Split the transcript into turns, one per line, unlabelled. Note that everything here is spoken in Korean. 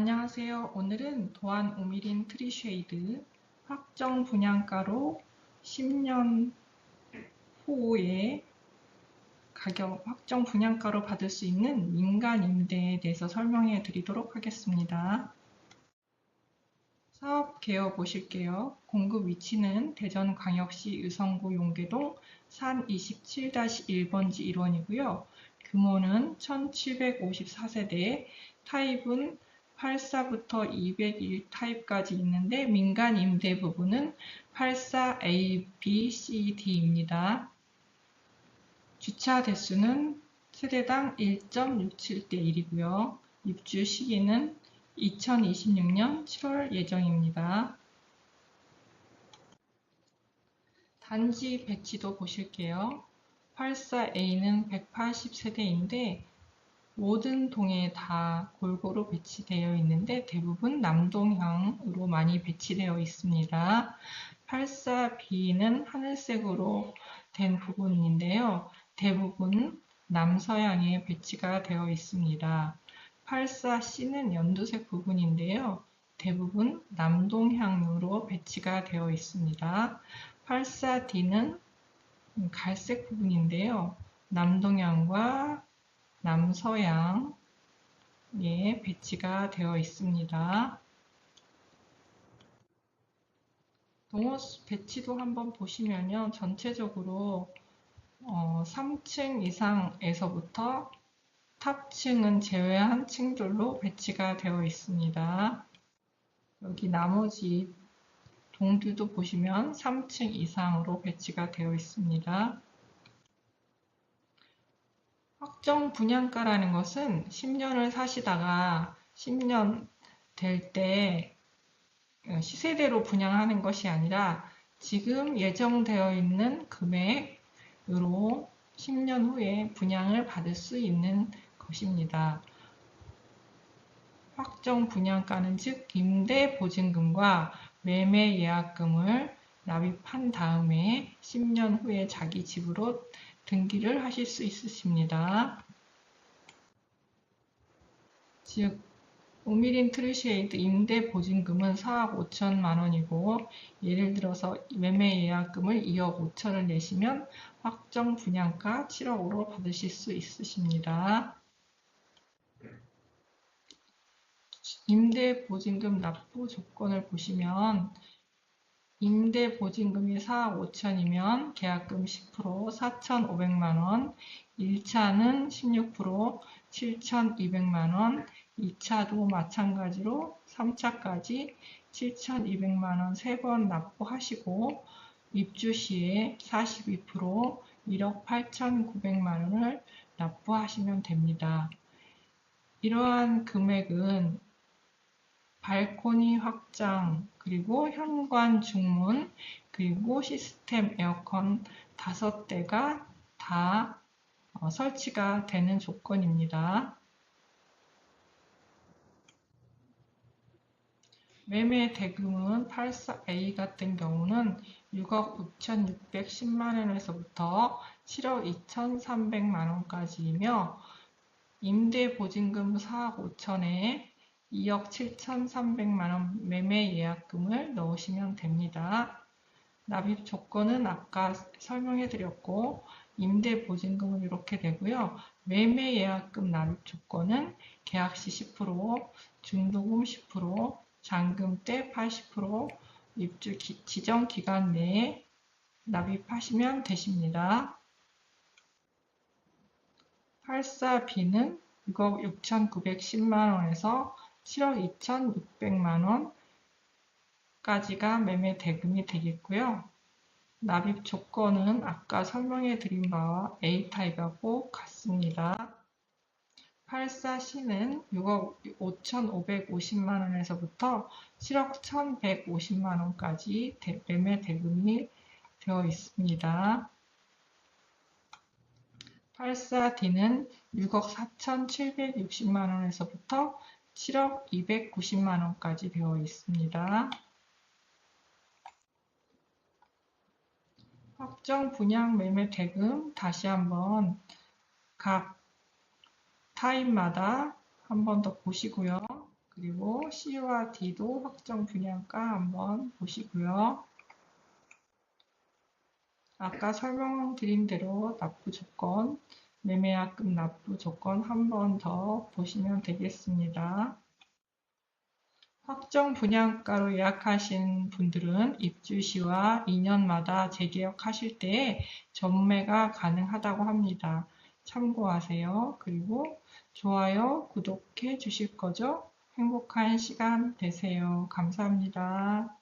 안녕하세요. 오늘은 도안 오미린 트리쉐이드 확정 분양가로 10년 후에 가격 확정 분양가로 받을 수 있는 민간 임대에 대해서 설명해 드리도록 하겠습니다. 사업 개요 보실게요. 공급 위치는 대전광역시 의성구 용계동 산 27-1번지 1원이고요. 규모는 1754세대, 타입은 84부터 201 타입까지 있는데 민간 임대 부분은 84 A, B, C, D입니다. 주차 대수는 세대당 1.67대 1이고요. 입주 시기는 2026년 7월 예정입니다. 단지 배치도 보실게요. 84A는 180세대인데 모든 동에 다 골고루 배치되어 있는데 대부분 남동향으로 많이 배치되어 있습니다. 84B는 하늘색으로 된 부분인데요. 대부분 남서향에 배치가 되어 있습니다. 84C는 연두색 부분인데요. 대부분 남동향으로 배치가 되어 있습니다. 84D는 갈색 부분인데요. 남동향과 남서양에 배치가 되어 있습니다. 동호수 배치도 한번 보시면요. 전체적으로 어, 3층 이상에서부터 탑층은 제외한 층들로 배치가 되어 있습니다. 여기 나머지 동들도 보시면 3층 이상으로 배치가 되어 있습니다. 확정 분양가라는 것은 10년을 사시다가 10년 될 때 시세대로 분양하는 것이 아니라 지금 예정되어 있는 금액으로 10년 후에 분양을 받을 수 있는 것입니다. 확정 분양가는 즉 임대 보증금과 매매 예약금을 납입한 다음에 10년 후에 자기 집으로 등기를 하실 수 있으십니다. 즉 오미린 트리쉐이드 임대 보증금은 4억 5천만 원이고 예를 들어서 매매 예약금을 2억 5천을 내시면 확정 분양가 7억으로 받으실 수 있으십니다. 임대 보증금 납부 조건을 보시면 임대 보증금이 4억 5천이면 계약금 10% 4,500만원, 1차는 16% 7,200만원, 2차도 마찬가지로 3차까지 7,200만원 3번 납부하시고 입주 시에 42% 1억 8,900만원을 납부하시면 됩니다. 이러한 금액은 발코니 확장, 그리고 현관 중문, 그리고 시스템 에어컨 다섯 대가 다 어, 설치가 되는 조건입니다. 매매 대금은 84A 같은 경우는 6억 6,610만원에서부터 7억 2,300만원까지이며 임대 보증금 4억 5천에 2억 7,300만 원 매매 예약금을 넣으시면 됩니다. 납입 조건은 아까 설명해 드렸고 임대 보증금은 이렇게 되고요. 매매 예약금 납입 조건은 계약 시 10%, 중도금 10%, 잔금 때 80%, 입주 기, 지정 기간 내에 납입하시면 되십니다. 84B는 6억 6,910만 원에서 7억 2,600만 원까지가 매매 대금이 되겠고요. 납입 조건은 아까 설명해 드린 바와 A타입하고 같습니다. 84C는 6억 5,550만 원에서부터 7억 1,150만 원까지 매매 대금이 되어 있습니다. 84D는 6억 4,760만 원에서부터 7억 290만 원까지 되어 있습니다. 확정 분양 매매 대금 다시 한번 각 타입마다 한 번 더 보시고요. 그리고 C와 D도 확정 분양가 한번 보시고요. 아까 설명드린 대로 납부 조건, 매매약금 납부 조건 한 번 더 보시면 되겠습니다. 확정 분양가로 예약하신 분들은 입주 시와 2년마다 재계약하실 때 전매가 가능하다고 합니다. 참고하세요. 그리고 좋아요, 구독해 주실 거죠? 행복한 시간 되세요. 감사합니다.